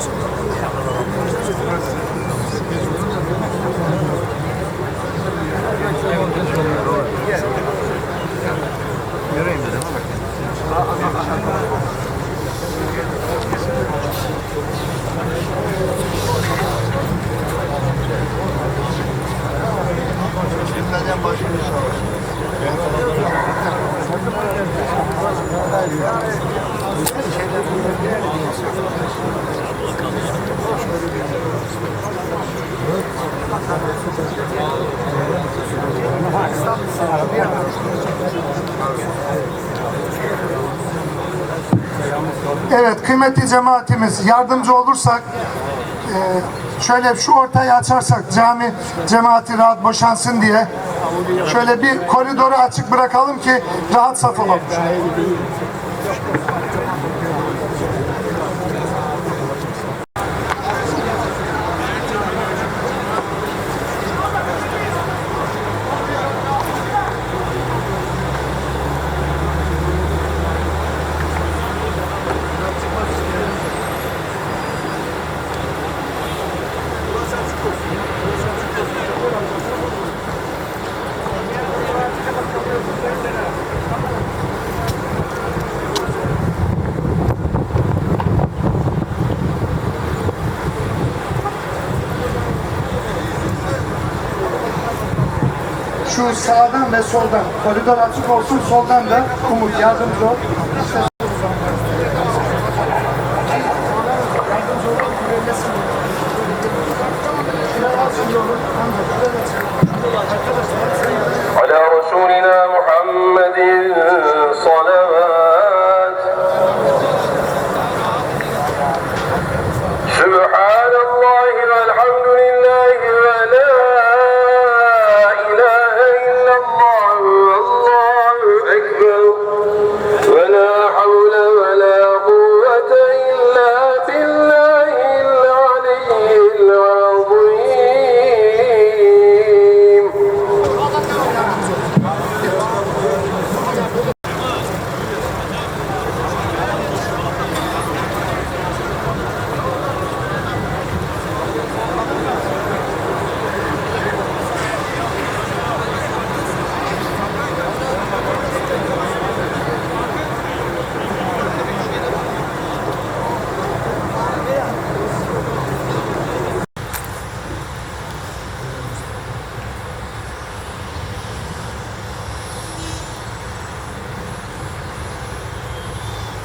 nosotros. cemaatimiz yardımcı olursak e, şöyle şu ortayı açarsak cami cemaati rahat boşansın diye şöyle bir koridoru açık bırakalım ki rahat saf olalım. sağdan ve soldan. Koridor açık olsun soldan da Umut yardımcı ol.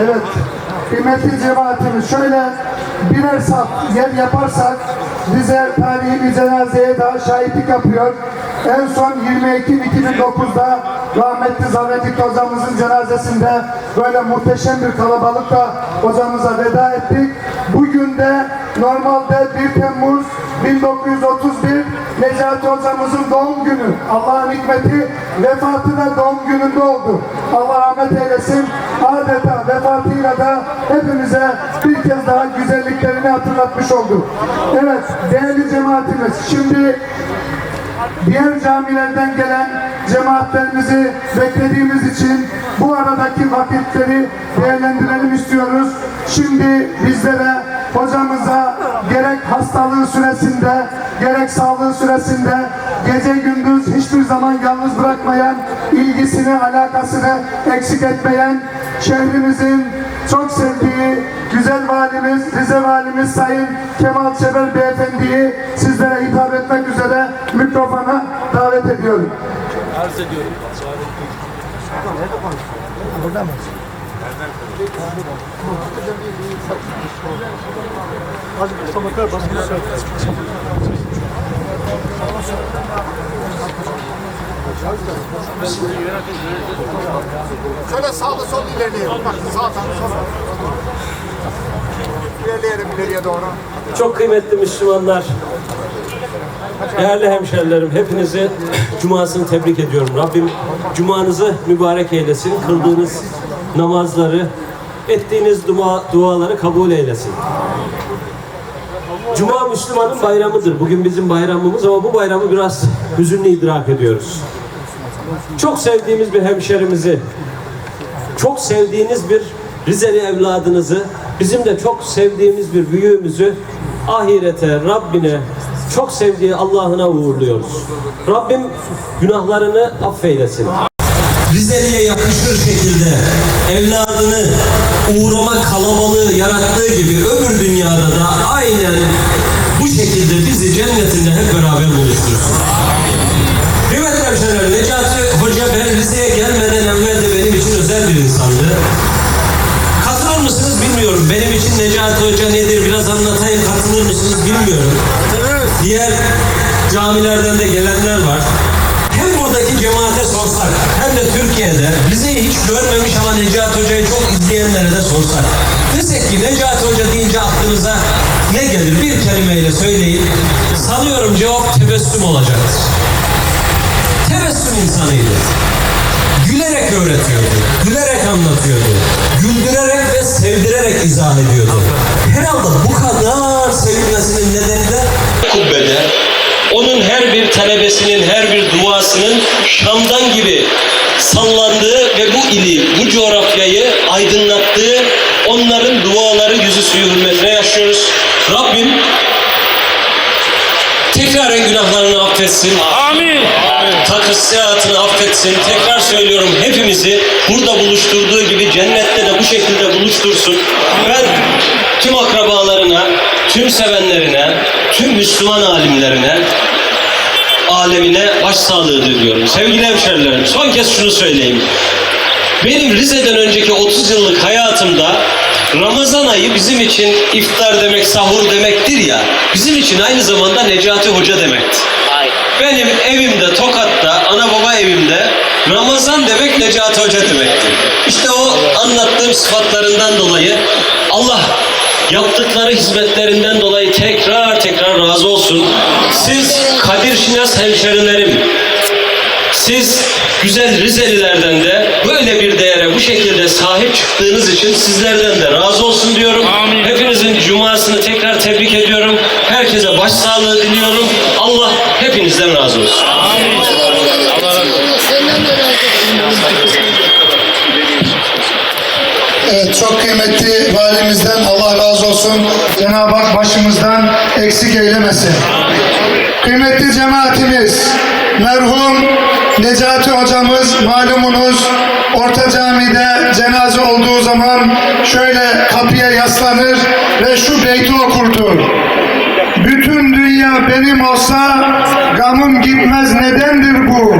Evet, kıymetli cemaatimiz şöyle birer saf yer yaparsak bize tarihi bir cenazeye daha şahitlik yapıyor. En son 20 Ekim 2009'da rahmetli Zahmetli hocamızın cenazesinde böyle muhteşem bir kalabalıkla hocamıza veda ettik. Bugün de normalde 1 Temmuz 1931 Necati hocamızın doğum günü. Allah'ın hikmeti vefatı da doğum gününde oldu. Allah rahmet eylesin. Adeta vefatıyla da hepimize bir kez daha güzelliklerini hatırlatmış oldu. Evet değerli cemaatimiz şimdi diğer camilerden gelen cemaatlerimizi beklediğimiz için bu aradaki vakitleri değerlendirelim istiyoruz. Şimdi bizlere hocamıza gerek hastalığı süresinde gerek sağlığı süresinde gece gündüz hiçbir zaman yalnız bırakmayan ilgisini alakasını eksik etmeyen şehrimizin çok sevdiği güzel valimiz, Rize valimiz Sayın Kemal Çeber Beyefendi'yi sizlere hitap etmek üzere mikrofona davet ediyorum. Şöyle sağda sol ilerleyelim. Bak sağdan sola. İlerleyelim ileriye doğru. Çok kıymetli Müslümanlar, değerli hemşerilerim, hepinizi Cuma'sını tebrik ediyorum. Rabbim Cuma'nızı mübarek eylesin. Kıldığınız namazları, ettiğiniz dua, duaları kabul eylesin. Cuma Müslümanın bayramıdır. Bugün bizim bayramımız ama bu bayramı biraz hüzünlü idrak ediyoruz. Çok sevdiğimiz bir hemşerimizi, çok sevdiğiniz bir Rizeli evladınızı, bizim de çok sevdiğimiz bir büyüğümüzü ahirete, Rabbine, çok sevdiği Allah'ına uğurluyoruz. Rabbim günahlarını affeylesin. Rizeli'ye yakışır şekilde evladını uğrama kalabalığı yarattığı gibi öbür dünyada da aynen bu şekilde bizi cennetinde hep beraber buluştursun. Kıymetli hemşehriler, Necati Hoca ben Rize'ye gelmeden evvel de benim için özel bir insandı. Katılır mısınız bilmiyorum. Benim için Necati Hoca nedir biraz anlatayım. Katılır mısınız bilmiyorum. Diğer camilerden de gelenler var. Sorsak hem de Türkiye'de Rize'yi hiç görmemiş ama Necati Hoca'yı çok izleyenlere de sorsak. Desek ki Necati Hoca deyince aklınıza ne gelir? Bir kelimeyle söyleyin. Sanıyorum cevap tebessüm olacaktır tebessüm insanıydı. Gülerek öğretiyordu, gülerek anlatıyordu, güldürerek ve sevdirerek izah ediyordu. Herhalde bu kadar sevilmesinin nedeni de kubbede onun her bir talebesinin, her bir duasının Şam'dan gibi sallandığı ve bu ili, bu coğrafyayı aydınlattığı onların duaları yüzü suyu hürmetine yaşıyoruz. Rabbim tekraren günahlarını affetsin. Amin. Takıssiyatını affetsin. Tekrar söylüyorum hepimizi burada buluşturduğu gibi cennette de bu şekilde buluştursun. Ben tüm akrabalarına, tüm sevenlerine, tüm Müslüman alimlerine, alemine başsağlığı diliyorum. Sevgili hemşerilerim son kez şunu söyleyeyim. Benim Rize'den önceki 30 yıllık hayatımda Ramazan ayı bizim için iftar demek, sahur demektir ya. Bizim için aynı zamanda Necati Hoca demekti. Benim evimde, Tokat'ta, ana baba evimde Ramazan demek Necati Hoca demekti. İşte o anlattığım sıfatlarından dolayı Allah yaptıkları hizmetlerinden dolayı tekrar tekrar razı olsun. Siz Kadir Şinas hemşerilerim, Siz güzel Rizelilerden de böyle bir değere bu şekilde sahip çıktığınız için sizlerden de razı olsun diyorum. Hepinizin cumasını tekrar tebrik ediyorum. Herkese başsağlığı diliyorum. Allah hepinizden razı olsun. Evet, çok kıymetli valimizden Allah razı olsun. Cenab-ı Hak başımızdan eksik eylemesin. Kıymetli cemaatimiz, merhum Necati hocamız malumunuz Orta Cami'de cenaze olduğu zaman şöyle kapıya yaslanır ve şu beyti okurdu. Bütün dünya benim olsa gamım gitmez nedendir bu?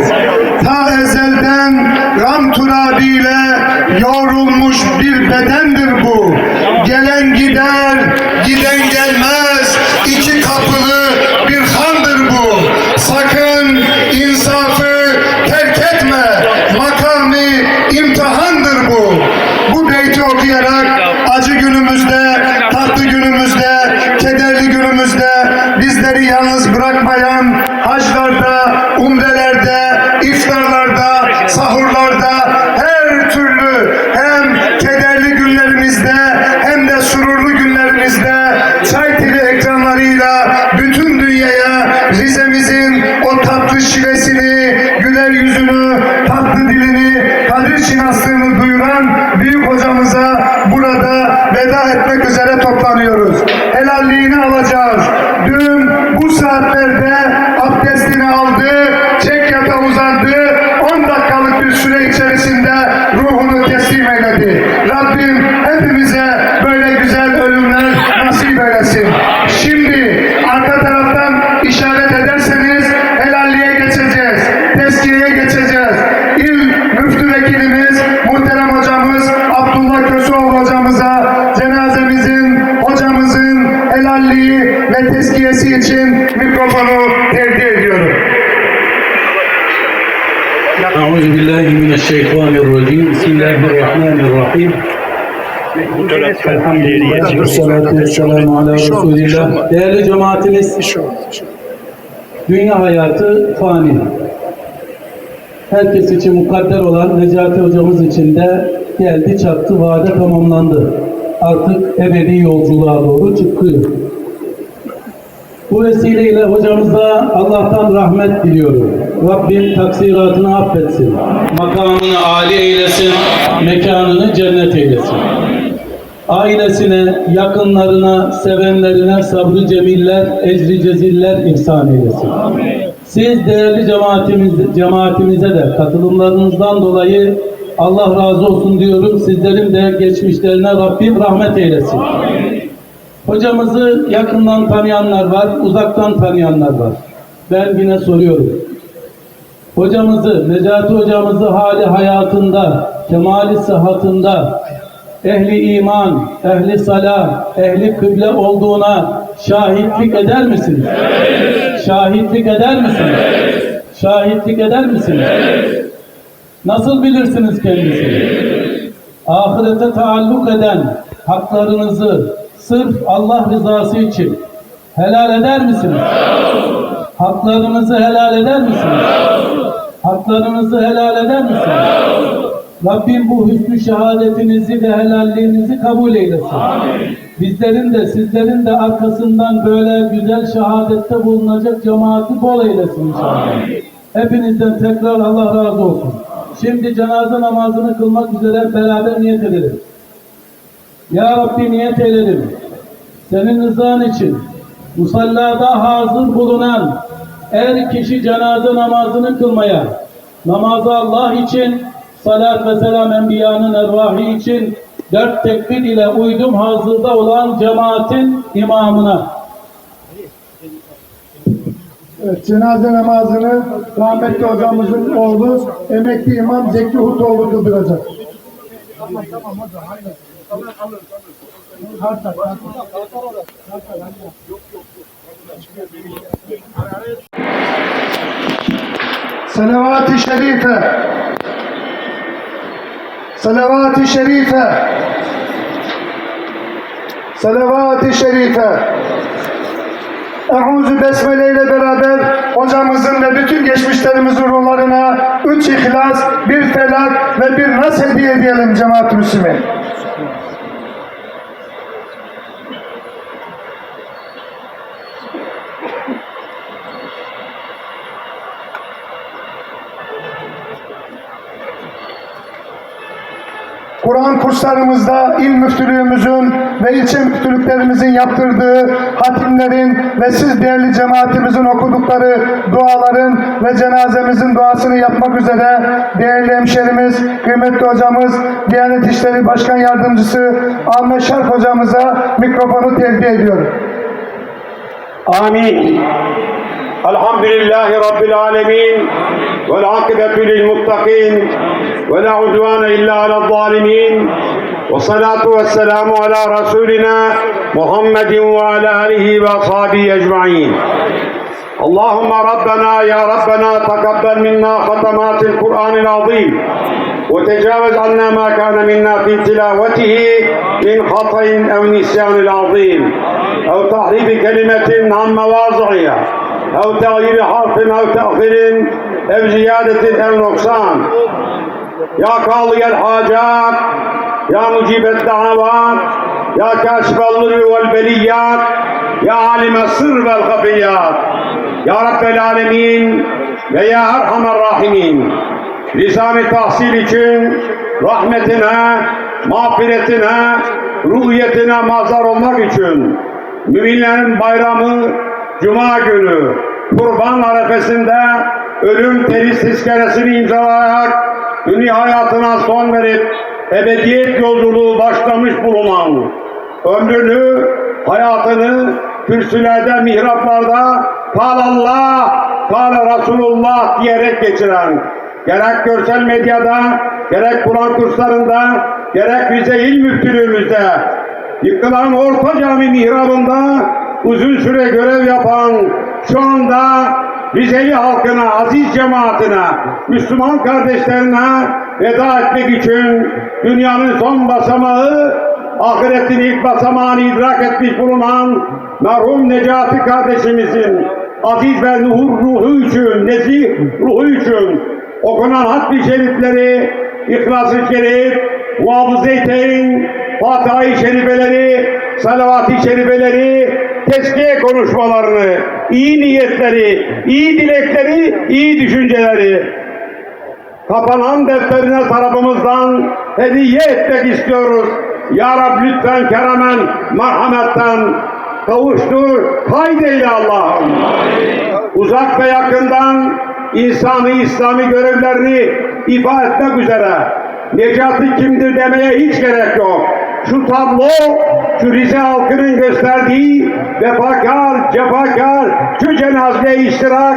Ta ezelden gam turabiyle yoğrulmuş bir bedendir bu. Gelen gider, giden gelmez. İki kapılı bir handır bu. Sakın insafı terk etme. Makami imtihandır bu. Bu beyti okuyarak acı günümüzde, tatlı günümüzde, kederli günümüzde bizleri yalnız bırakmayan haclarda, umrelerde, iftarlarda, sahurlarda her türlü hem kederli günlerimizde hem de sururlu günlerimizde çay TV ekranlarıyla bütün dünyaya Rize'mizin o tatlı şivesini, güler yüzünü, tatlı dilini, kadir şinaslığını duyuran büyük hocamıza burada veda etmek üzere ve tezkiyesi için mikrofonu tercih ediyorum. أعوذ بالله من الشيطان الرجيم بسم الله الرحمن الرحيم Elhamdülillah ve salatu ve selamu ala Resulillah. Değerli cemaatimiz, dünya hayatı fani. Herkes için mukadder olan Necati hocamız için de geldi çattı, vade tamamlandı. Artık ebedi yolculuğa doğru çıkıyor. Bu vesileyle hocamıza Allah'tan rahmet diliyorum. Rabbim taksiratını affetsin. Makamını âli eylesin. Mekanını cennet eylesin. Ailesine, yakınlarına, sevenlerine sabrı cemiller, ecri ceziller ihsan eylesin. Siz değerli cemaatimiz, cemaatimize de katılımlarınızdan dolayı Allah razı olsun diyorum. Sizlerin de geçmişlerine Rabbim rahmet eylesin. Hocamızı yakından tanıyanlar var, uzaktan tanıyanlar var. Ben yine soruyorum. Hocamızı, Necati hocamızı hali hayatında, kemali sıhhatında, ehli iman, ehli salah, ehli kıble olduğuna şahitlik eder misiniz? Şahitlik eder misiniz? Şahitlik eder misiniz? Nasıl bilirsiniz kendisini? ahirete taalluk eden haklarınızı sırf Allah rızası için helal eder misiniz? Haklarınızı helal eder misiniz? Haklarınızı helal eder misiniz? Rabbim bu hüsnü şehadetinizi ve helalliğinizi kabul eylesin. Bizlerin de sizlerin de arkasından böyle güzel şehadette bulunacak cemaati bol eylesin inşallah. Hepinizden tekrar Allah razı olsun. Şimdi cenaze namazını kılmak üzere beraber niyet edelim. Ya Rabbi niyet edelim. Senin rızan için musallada hazır bulunan her kişi cenaze namazını kılmaya, namazı Allah için, salat ve selam enbiyanın ervahı için dört tekbir ile uydum hazırda olan cemaatin imamına. Evet, cenaze namazını rahmetli hocamızın oğlu emekli imam Zeki Hutoğlu kıldıracak. Salavat-ı Şerife. Salavat-ı Şerife. Salavat-ı Şerife. Euzu Besmele ile beraber hocamızın ve bütün geçmişlerimizin ruhlarına üç ihlas, bir felak ve bir nas hediye edelim cemaat-i müslümin. kurslarımızda il müftülüğümüzün ve ilçe müftülüklerimizin yaptırdığı hatimlerin ve siz değerli cemaatimizin okudukları duaların ve cenazemizin duasını yapmak üzere değerli hemşerimiz, kıymetli hocamız, Diyanet İşleri Başkan Yardımcısı Ahmet Şerf hocamıza mikrofonu tevdi ediyorum. Amin. Elhamdülillahi Rabbil Alemin. Vel akıbetü lil muttakin. ولا عدوان إلا على الظالمين. والصلاة والسلام على رسولنا محمد وعلى آله وأصحابه أجمعين. اللهم ربنا يا ربنا تقبل منا ختمات القرآن العظيم. وتجاوز عنا ما كان منا في تلاوته من خطأ أو نسيان العظيم. أو تحريف كلمة عن مواضعها. أو تغيير حرف أو تأخير أو زيادة أو نقصان. Ya kâliyel hacat, ya mucibet davat, ya kâşifel nuri vel beliyat, ya alime sır vel hafiyat, ya Rabbel alemin ve ya erhamer rahimin. Lisan-ı için rahmetine, mağfiretine, ruhiyetine mazhar olmak için müminlerin bayramı Cuma günü kurban arefesinde ölüm teri iskelesini imzalayarak dünya hayatına son verip ebediyet yolculuğu başlamış bulunan ömrünü, hayatını kürsülerde, mihraplarda Kal Allah, Kal Resulullah diyerek geçiren gerek görsel medyada, gerek Kur'an kurslarında, gerek bize il müftülüğümüzde yıkılan Orta Cami mihrabında uzun süre görev yapan şu anda Rizeli halkına, aziz cemaatine, Müslüman kardeşlerine veda etmek için dünyanın son basamağı, ahiretin ilk basamağını idrak etmiş bulunan merhum Necati kardeşimizin aziz ve nuhur ruhu için, nezih ruhu için okunan hatmi şerifleri, İhlas-ı Şerif, Muhafız-ı Fatiha-i Şerifeleri, Salavat-ı Şerifeleri, teskiye konuşmalarını, iyi niyetleri, iyi dilekleri, iyi düşünceleri kapanan defterine tarafımızdan hediye etmek istiyoruz. Ya Rab lütfen keremen, merhametten kavuştur, kaydeyle Allah'ım. Uzak ve yakından insanı İslami görevlerini ifa etmek üzere Necati kimdir demeye hiç gerek yok. Şu tablo, şu Rize halkının gösterdiği vefakar, cefakar, şu cenazeye iştirak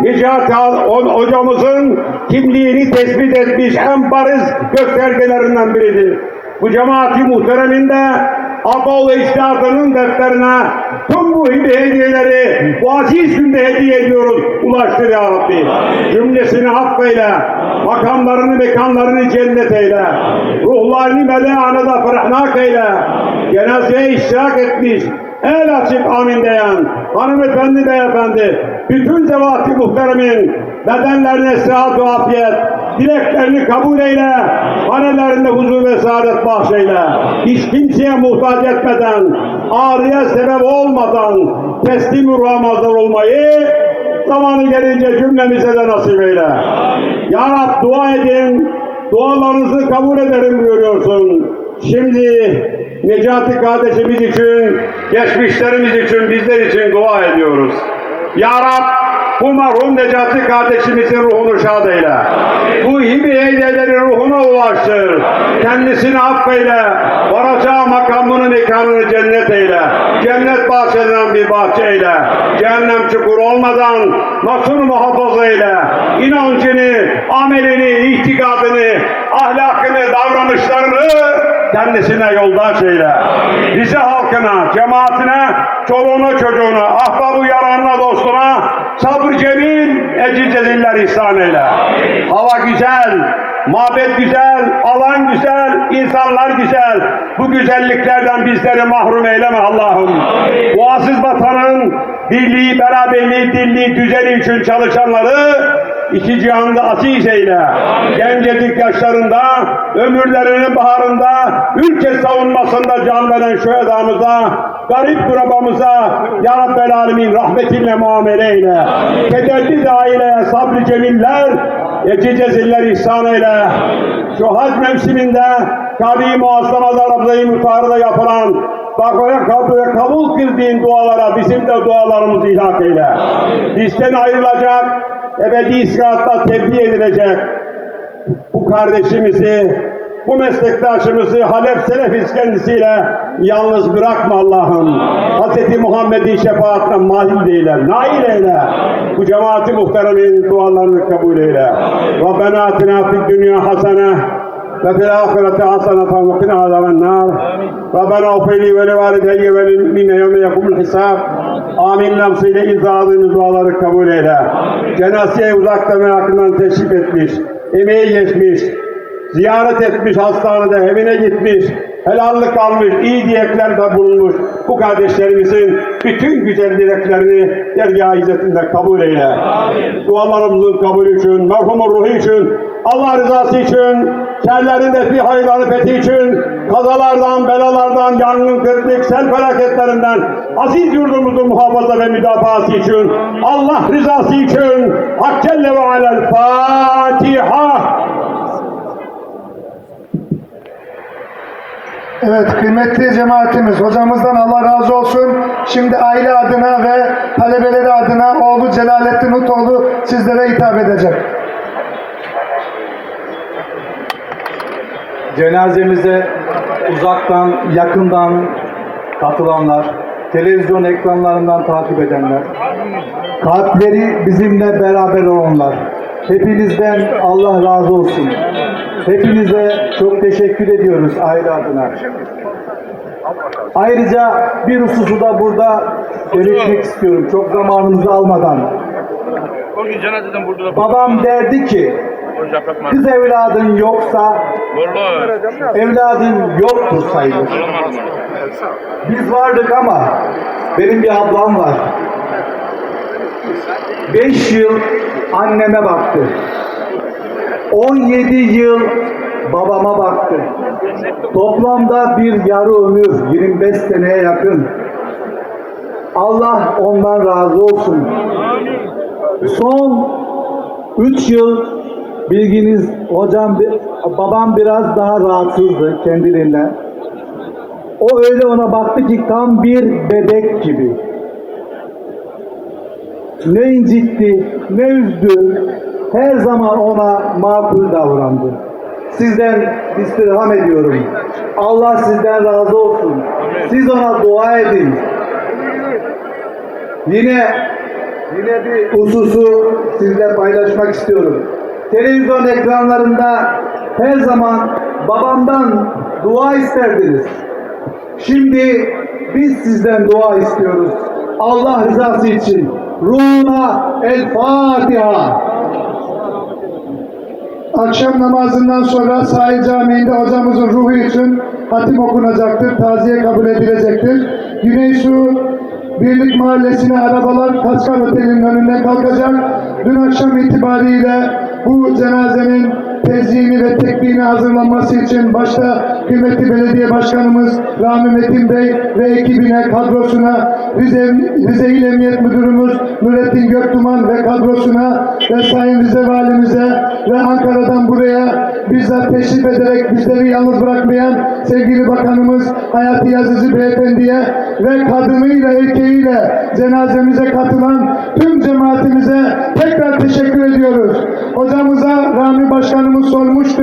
Necati Ho- hocamızın kimliğini tespit etmiş en bariz göstergelerinden biridir. Bu cemaati muhtereminde Aba ve İçtihatının defterine tüm bu hediyeleri bu aziz günde hediye ediyoruz. Ulaştır ya Rabbi. Cümlesini affeyle. Makamlarını, mekanlarını cennet eyle. Ruhlarını meleğanada fırahnak eyle. Cenazeye iştirak etmiş. El açıp amin diyen hanımefendi beyefendi bütün zevati muhteremin bedenlerine sıhhat ve afiyet dileklerini kabul eyle hanelerinde huzur ve saadet bahşeyle hiç kimseye muhtaç etmeden ağrıya sebep olmadan teslim ruha mazhar olmayı zamanı gelince cümlemize de nasip eyle. Ya Rab dua edin dualarınızı kabul ederim buyuruyorsun. Şimdi Necati kardeşimiz için, geçmişlerimiz için, bizler için dua ediyoruz. Ya Rab, bu merhum Necati kardeşimizin ruhunu şad eyle. Bu hibe hediyeleri ruhuna ulaştır. Kendisini affeyle. Varacağı makamını, mekanını cennet eyle. Cennet bahçelerinden bir bahçe eyle. Cehennem çukur olmadan nasıl muhafaza eyle. İnancını, amelini, itikadını, ahlakını, davranışlarını kendisine yoldaş eyle. Bize halkına, cemaatine, çoluğuna, çocuğuna, ahbabı yaranına, dostuna sabır cemil, ecil ceziller ihsan eyle. Hava güzel, mabet güzel, alan güzel, insanlar güzel. Bu güzelliklerden bizleri mahrum eyleme Allah'ım. Bu aziz vatanın birliği, beraberliği, dirliği, düzeni için çalışanları iki cihanda aziz eyle. Gencecik yaşlarında, ömürlerinin baharında, ülke savunmasında can veren şu edamıza, garip kurabamıza, Ya Rabbel Alemin rahmetinle muamele eyle. Kederli aileye sabrı cemiller, eci ceziller ihsan eyle. Şu hac mevsiminde Kabe-i Muazzama'da Rabbe-i Muhtarı'da yapılan Bakoya kabul, kabul kıldığın dualara bizim de dualarımızı ilhak eyle. Bizden ayrılacak, ebedi istirahatta tebliğ edilecek bu kardeşimizi, bu meslektaşımızı Halep Selefiz kendisiyle yalnız bırakma Allah'ım. Hz. Muhammed'in şefaatine mahil eyle, nail eyle. Bu cemaati muhteremin dualarını kabul eyle. Rabbena atina fid dünya hasene ve kina azaben nar. Rabbena ufeyli ve livalideyye ve lil müminne yevme yekumul hisab. Amin nafsiyle izahını duaları kabul eyle. Cenazeye uzakta ve yakından teşrif etmiş, emeği geçmiş, ziyaret etmiş hastanede, evine gitmiş, helallik almış, iyi dileklerde bulunmuş. Bu kardeşlerimizin bütün güzel dileklerini dergâh izzetinde kabul eyle. Dualarımızın kabulü için, merhumun ruhu için, Allah rızası için, şerlerin defi hayırları fethi için, kazalardan, belalardan, yangın, kıtlık, sel felaketlerinden, aziz yurdumuzun muhafaza ve müdafaası için, Allah rızası için, Hak Celle ve Alel Fatiha. Evet kıymetli cemaatimiz hocamızdan Allah razı olsun. Şimdi aile adına ve talebeleri adına oğlu Celalettin Utoğlu sizlere hitap edecek. Cenazemize uzaktan, yakından katılanlar, televizyon ekranlarından takip edenler, kalpleri bizimle beraber olanlar, hepinizden Allah razı olsun. Hepinize çok teşekkür ediyoruz aile adına. Ayrıca bir hususu da burada belirtmek istiyorum çok zamanınızı almadan. Babam derdi ki, kız evladın yoksa evladın yoktur sayılır. Biz vardık ama benim bir ablam var. Beş yıl anneme baktı. 17 yıl babama baktı. Toplamda bir yarı ömür, 25 seneye yakın. Allah ondan razı olsun. Son 3 yıl bilginiz hocam babam biraz daha rahatsızdı kendiliğinden. O öyle ona baktı ki tam bir bebek gibi. Ne incitti, ne üzdü. Her zaman ona makul davrandı. Sizden istirham ediyorum. Allah sizden razı olsun. Siz ona dua edin. Yine yine bir hususu sizle paylaşmak istiyorum. Televizyon ekranlarında her zaman babamdan dua isterdiniz. Şimdi biz sizden dua istiyoruz. Allah rızası için. Ruhuna El Fatiha. Akşam namazından sonra Sahil Camii'nde hocamızın ruhu için hatim okunacaktır, taziye kabul edilecektir. Güneysu Birlik Mahallesi'ne arabalar Kaskar Oteli'nin önünden kalkacak. Dün akşam itibariyle bu cenazenin tezyiğini ve tekniğini hazırlanması için başta kıymetli belediye başkanımız Rami Metin Bey ve ekibine, kadrosuna, Rize, Rize İl Emniyet Müdürümüz Nurettin Göktuman ve kadrosuna ve Sayın Rize Valimize ve Ankara'dan buraya bizzat teşrif ederek bizleri yalnız bırakmayan sevgili bakanımız Hayati Yazıcı Beyefendi'ye ve kadınıyla erkeğiyle cenazemize katılan tüm cemaatimize tekrar teşekkür ediyoruz. Hocamıza Rami Başkanımız sormuştu.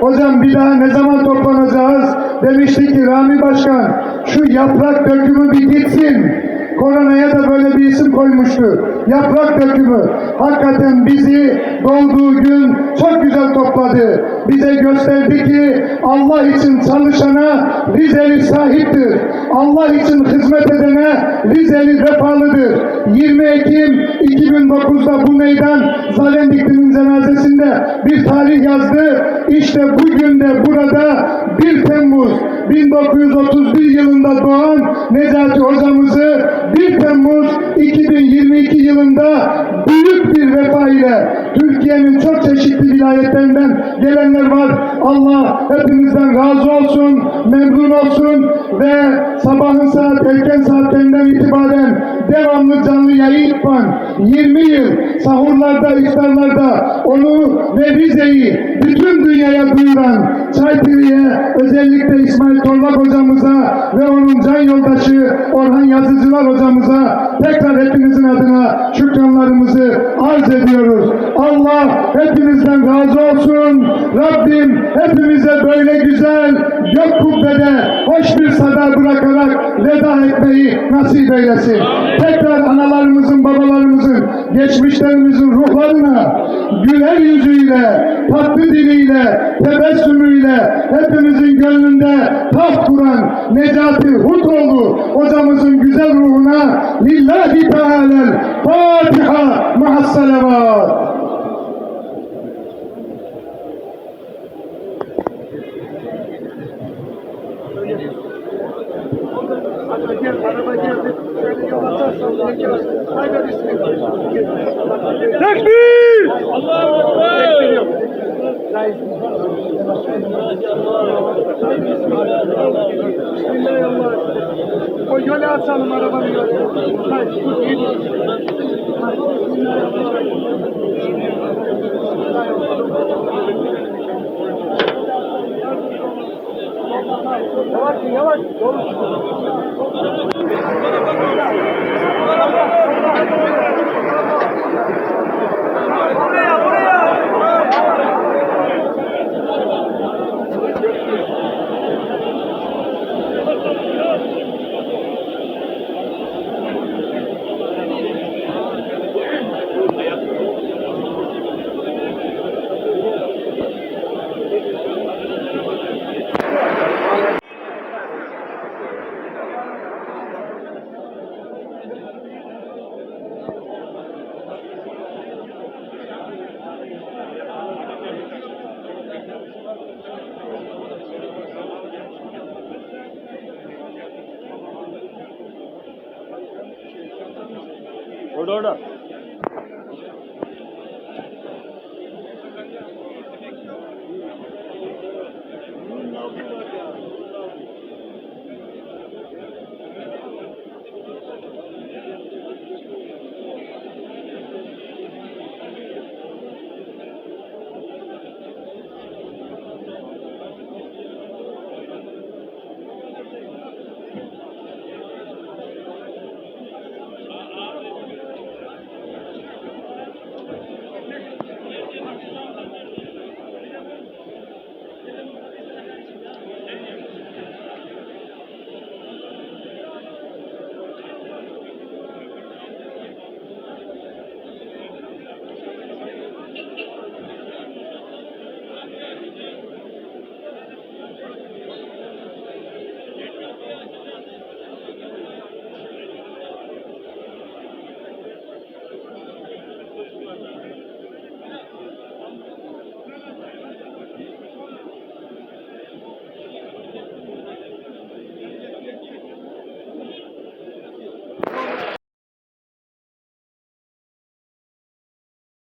Hocam bir daha ne zaman toplanacağız? Demişti ki Rami Başkan şu yaprak dökümü bir gitsin. Koronaya da böyle bir isim koymuştu. Yaprak dökümü. Hakikaten bizi doğduğu gün çok güzel topladı. Bize gösterdi ki Allah için çalışana Rizeli sahiptir. Allah için hizmet edene Rizeli vefalıdır. 20 Ekim 2009'da bu meydan Zalendikli'nin cenazesinde bir tarih yazdı. İşte bugün de burada bir 1931 yılında doğan Necati hocamızı 1 Temmuz 2022 yılında büyük bir vefa ile Türkiye'nin çok çeşitli vilayetlerinden gelenler var. Allah hepinizden razı olsun, memnun olsun ve sabahın saat erken saatlerinden itibaren devamlı canlı yayın yapan 20 yıl sahurlarda, iftarlarda onu ve Rize'yi bütün dünyaya duyuran Çay TV'ye özellikle İsmail Torlak hocamıza ve onun can yoldaşı Orhan Yazıcılar hocamıza tekrar hepinizin adına şükranlarımızı arz ediyoruz. Allah hepinizden razı olsun. Rabbim hepimize böyle güzel gök kubbede hoş bir sada bırakarak veda etmeyi nasip eylesin. Tekrar analarımızın, babalarımızın, geçmişlerimizin ruhlarına güler yüzüyle, tatlı diliyle, tebessümüyle hepimizin gönlünde taht kuran Necati Hutoğlu hocamızın güzel ruhuna lillahi teala Fatiha ma'as-salavat. O